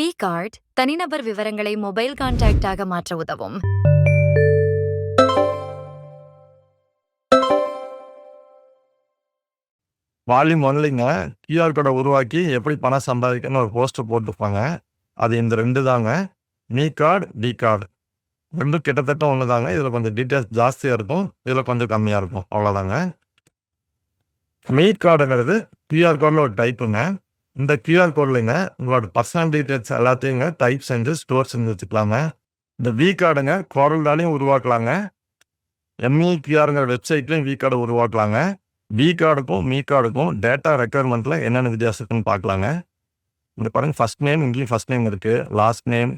B card தனிநபர் விவரங்களை mobile கான்டாக்டாக மாற்ற உதவும். வால்யூம் ஒன்லிங்க கியூஆர் கோடை உருவாக்கி எப்படி பணம் சம்பாதிக்கணும்னு ஒரு போஸ்டர் போட்டிருப்பாங்க. அது இந்த ரெண்டு தாங்க. Me card V card. ரெண்டும் கிட்டத்தட்ட ஒன்று தாங்க இதில் கொஞ்சம் டீட்டெயில்ஸ் ஜாஸ்தியாக இருக்கும். இதில் கொஞ்சம் கம்மியாக இருக்கும். அவ்வளோதாங்க மீ கார்டுங்கிறது கியூஆர் கோடில் ஒரு டைப்புங்க. இந்த கியூஆர் கோட்லைங்க உங்களோட பர்சனல் டீட்டெயில்ஸ் எல்லாத்தையுங்க டைப் செஞ்சு ஸ்டோர் செஞ்சு வச்சுக்கலாங்க. இந்த வி கார்டுங்க குரல்டாலையும் உருவாக்கலாங்க. எம்இபிஆருங்கிற வெப்சைட்லையும் வி கார்டு உருவாக்கலாங்க. வி கார்டுக்கும் மீ கார்டுக்கும் டேட்டா ரெக்குயர்மெண்ட்டில் என்னென்ன வித்தியாசம் இருக்குன்னு பார்க்கலாங்க. இங்கே பாருங்க ஃபர்ஸ்ட் நேம் இங்கேயும் ஃபர்ஸ்ட் நேம் இருக்குது last name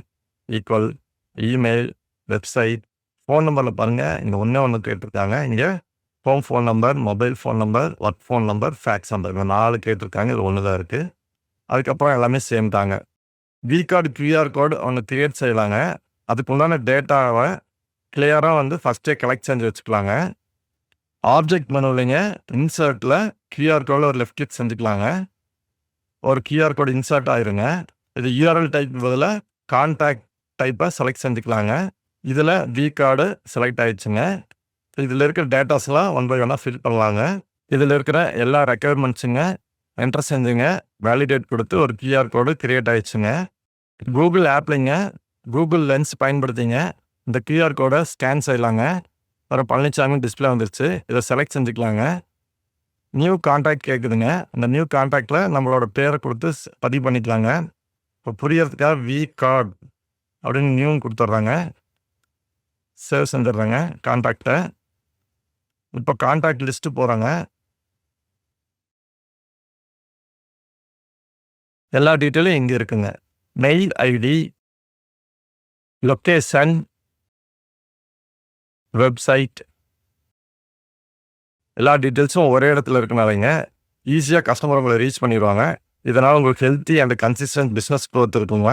equal email website phone நம்பரில் பாருங்கள் இங்கே ஒன்றே ஒன்று கேட்டிருக்காங்க. இங்கே home phone number mobile phone number work phone number fax number இந்த நாலு கேட்டிருக்காங்க இது ஒன்று தான் இருக்குது அதுக்கப்புறம் எல்லாமே சேம் தாங்க வி கார்டு கியூஆர் கோடு ஒன்று கிரியேட் செய்யலாங்க. அதுக்கு உண்டான டேட்டாவை கிளியராக வந்து ஃபஸ்ட்டே கலெக்ட் செஞ்சு வச்சுக்கலாங்க. ஆப்ஜெக்ட் மெனுவிலைங்க இன்சர்ட்டில் கியூஆர் கோடில் ஒரு லெஃப்ட் கிளிக் செஞ்சுக்கலாங்க. ஒரு கியூஆர் கோடு இன்சர்ட் ஆயிருங்க. இது யூஆர்எல் டைப் பதிலாக கான்டாக்ட் டைப்பை செலக்ட் செஞ்சுக்கலாங்க. இதில் வி கார்டு செலக்ட் ஆயிடுச்சுங்க. இதில் இருக்கிற டேட்டாஸ்லாம் ஒன் பை ஒன்னாக ஃபில் பண்ணலாங்க. இதில் இருக்கிற எல்லா ரெக்குயர்மெண்ட்ஸுங்க என்டர் செஞ்சுங்க. வேலிடேட் கொடுத்து ஒரு கியூஆர் கோடு கிரியேட் ஆயிடுச்சுங்க. கூகுள் ஆப்லைங்க கூகுள் லென்ஸ் பயன்படுத்திங்க. இந்த கியூஆர் கோடை ஸ்கேன் செய்யலாங்க. அப்புறம் பழனிசாமி டிஸ்பிளே வந்துருச்சு. இதை செலக்ட் செஞ்சுக்கலாங்க. நியூ கான்டாக்ட் கேட்குதுங்க அந்த நியூ கான்டாக்டில் நம்மளோட பேரை கொடுத்து பதிவு பண்ணிக்கலாங்க. இப்போ புரியறதுக்காக வி கார்டு அப்படின்னு நியூ கொடுத்துட்றாங்க. சேவ் செஞ்சிடுறாங்க கான்டாக்டை இப்போ கான்டாக்ட் லிஸ்ட்டு போகிறாங்க எல்லா டீட்டெயிலும் இங்கே இருக்குங்க. Mail ID location website. எல்லா டீட்டெயில்ஸும் ஒரே இடத்துல இருக்கனாலங்க ஈஸியாக கஸ்டமர் உங்களை ரீச் பண்ணிடுவாங்க. இதனால் உங்களுக்கு healthy and consistent business growth இருக்குங்க.